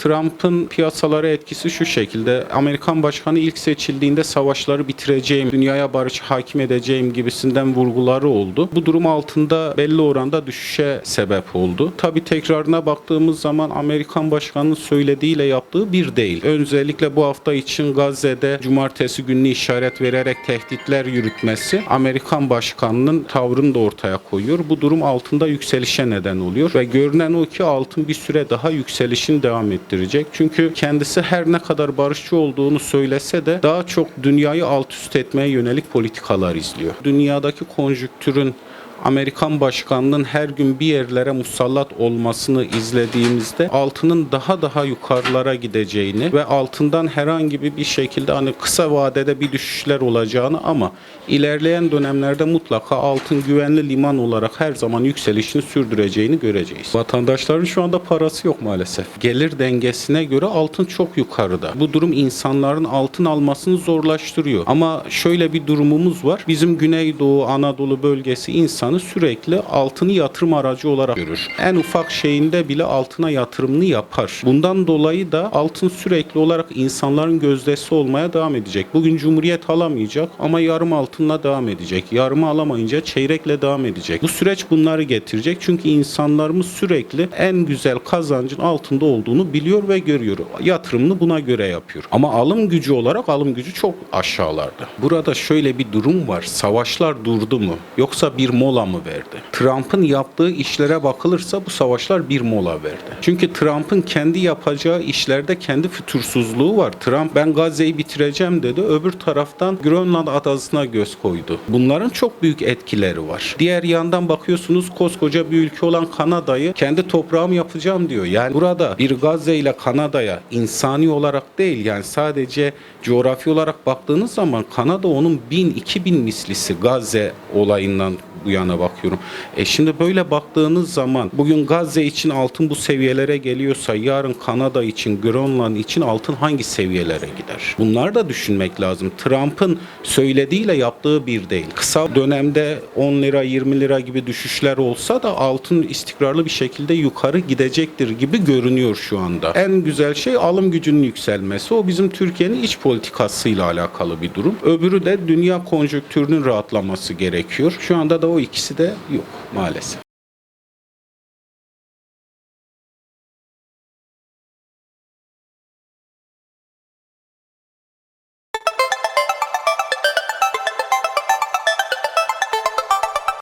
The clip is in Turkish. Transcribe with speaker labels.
Speaker 1: Trump'ın piyasalara etkisi şu şekilde. Amerikan başkanı ilk seçildiğinde savaşları bitireceğim, dünyaya barış hakim edeceğim gibisinden vurguları oldu. Bu durum altında belli oranda düşüşe sebep oldu. Tabi tekrarına baktığımız zaman Amerikan başkanının söylediğiyle yaptığı bir değil. Özellikle bu hafta için Gazze'de cumartesi gününü işaret vererek tehditler yürütmesi Amerikan başkanının tavrını da ortaya koyuyor. Bu durum altında yükselişe neden oluyor ve görünen o ki altın bir süre daha yükselişini devam ettirecek. Çünkü kendisi her ne kadar barışçı olduğunu söylese de daha çok dünyayı alt üst etmeye yönelik politikalar izliyor. Dünyadaki konjüktürün Amerikan başkanının her gün bir yerlere musallat olmasını izlediğimizde altının daha daha yukarılara gideceğini ve altından herhangi bir şekilde hani kısa vadede bir düşüşler olacağını ama ilerleyen dönemlerde mutlaka altın güvenli liman olarak her zaman yükselişini sürdüreceğini göreceğiz. Vatandaşların şu anda parası yok maalesef. Gelir dengesine göre altın çok yukarıda. Bu durum insanların altın almasını zorlaştırıyor. Ama şöyle bir durumumuz var. Bizim Güneydoğu Anadolu bölgesi insanı sürekli altını yatırım aracı olarak görür. En ufak şeyinde bile altına yatırımını yapar. Bundan dolayı da altın sürekli olarak insanların gözdesi olmaya devam edecek. Bugün Cumhuriyet alamayacak ama yarım altınla devam edecek. Yarımı alamayınca çeyrekle devam edecek. Bu süreç bunları getirecek. Çünkü insanlarımız sürekli en güzel kazancın altında olduğunu biliyor ve görüyor. Yatırımını buna göre yapıyor. Ama alım gücü olarak alım gücü çok aşağılarda. Burada şöyle bir durum var. Savaşlar durdu mu? Yoksa bir mola mı verdi? Trump'ın yaptığı işlere bakılırsa bu savaşlar bir mola verdi. Çünkü Trump'ın kendi yapacağı işlerde kendi fütursuzluğu var. Trump ben Gazze'yi bitireceğim dedi. Öbür taraftan Grönland adasına göz koydu. Bunların çok büyük etkileri var. Diğer yandan bakıyorsunuz koskoca bir ülke olan Kanada'yı kendi toprağım yapacağım diyor. Yani burada bir Gazze ile Kanada'ya insani olarak değil yani sadece coğrafi olarak baktığınız zaman Kanada onun 1000-2000 mislisi Gazze olayından bu yana bakıyorum. E şimdi böyle baktığınız zaman bugün Gazze için altın bu seviyelere geliyorsa yarın Kanada için, Grönland için altın hangi seviyelere gider? Bunlar da düşünmek lazım. Trump'ın söylediğiyle yaptığı bir değil. Kısa dönemde 10 lira 20 lira gibi düşüşler olsa da altın istikrarlı bir şekilde yukarı gidecektir gibi görünüyor şu anda. En güzel şey alım gücünün yükselmesi. O bizim Türkiye'nin iç politikasıyla alakalı bir durum. Öbürü de dünya konjonktürünün rahatlaması gerekiyor. Şu anda da o ikisi de yok maalesef.